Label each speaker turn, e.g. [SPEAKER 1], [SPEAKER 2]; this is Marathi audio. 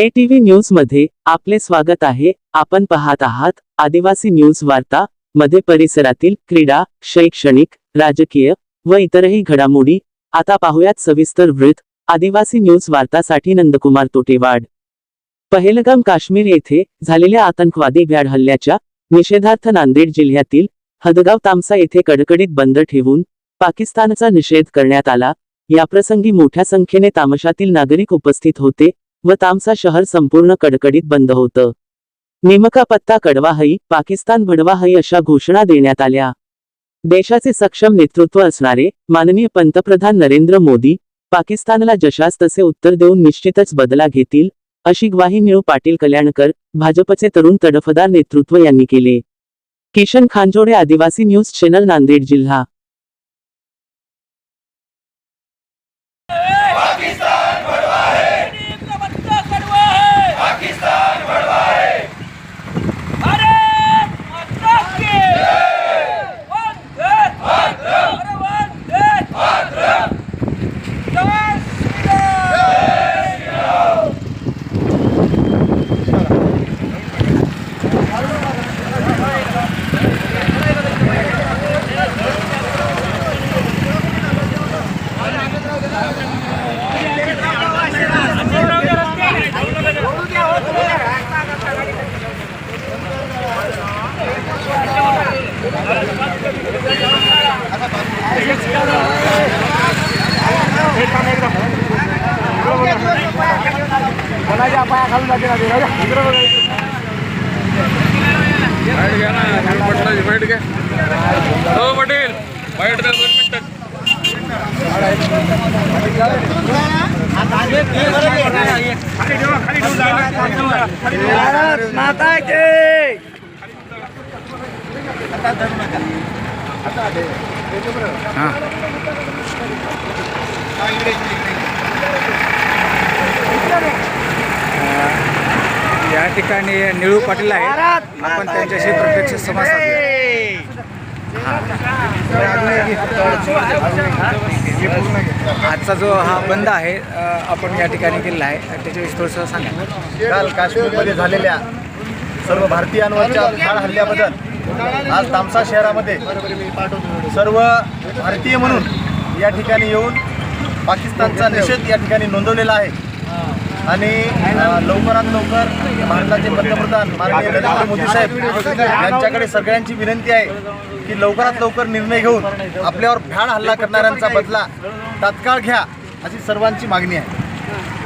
[SPEAKER 1] एटीव्ही न्यूजमध्ये आपले स्वागत आहे. आपण पाहत आहात आदिवासी न्यूज वार्ता मध्ये परिसरातील क्रीडा शैक्षणिक राजकीय व इतरही घडामोडी. आता पाहुयात सविस्तर वृत्त. आदिवासी न्यूज वार्तासाठी नंदकुमार तोटेवाड. पहेलगाम काश्मीर येथे झालेल्या आतंकवादी भ्याड हल्ल्याच्या निषेधार्थ नांदेड जिल्ह्यातील हदगाव तामसा येथे कडकडीत बंद ठेवून पाकिस्तानचा निषेध करण्यात आला. याप्रसंगी मोठ्या संख्येने तामशातील नागरिक उपस्थित होते. व तामसा शहर संपूर्ण कडकडीत बंद होतं. नेमका पत्ता कडवाहई पाकिस्तान भडवाहई अशा घोषणा देण्यात आल्या. देशाचे सक्षम नेतृत्व असणारे माननीय पंतप्रधान नरेंद्र मोदी पाकिस्तानला जशास तसे उत्तर देऊन निश्चितच बदला घेतील अशी ग्वाही निळू पाटील कल्याणकर भाजपचे तरुण तडफदार नेतृत्व यांनी केले. किशन खांजोडे आदिवासी न्यूज चॅनल नांदेड जिल्हा
[SPEAKER 2] का बच्चा कड़वा है पाकिस्तान बड़वा है भारत माता की वंदे मातरम वंदे मातरम जय श्री राम
[SPEAKER 3] बाहेर घ्या ना पटलाची बाहेर घ्या हो पटेल द्या दोन मिनिटं
[SPEAKER 4] या ठिकाणी निळू पाटील आहेत. आपण त्यांच्याशी प्रत्यक्ष संवाद साधूया. आजचा जो हा बंद आहे आपण या ठिकाणी केलेला आहे. त्याच्याविषयी थोडंसं सांगा.
[SPEAKER 5] काल काश्मीरमध्ये झालेल्या सर्व भारतीयांवरच्या हल्ल्याबद्दल आज तामसा शहरामध्ये सर्व भारतीय म्हणून या ठिकाणी येऊन पाकिस्तानचा निषेध या ठिकाणी नोंदवलेला आहे. आणि लवकरात लवकर भारताचे पंतप्रधान माननीय नरेंद्र मोदी साहेब यांच्याकडे सगळ्यांची विनंती आहे की लवकरात लवकर निर्णय घेऊन आपल्यावर भ्याड हल्ला करणाऱ्यांचा बदला तात्काळ घ्या अशी सर्वांची मागणी आहे.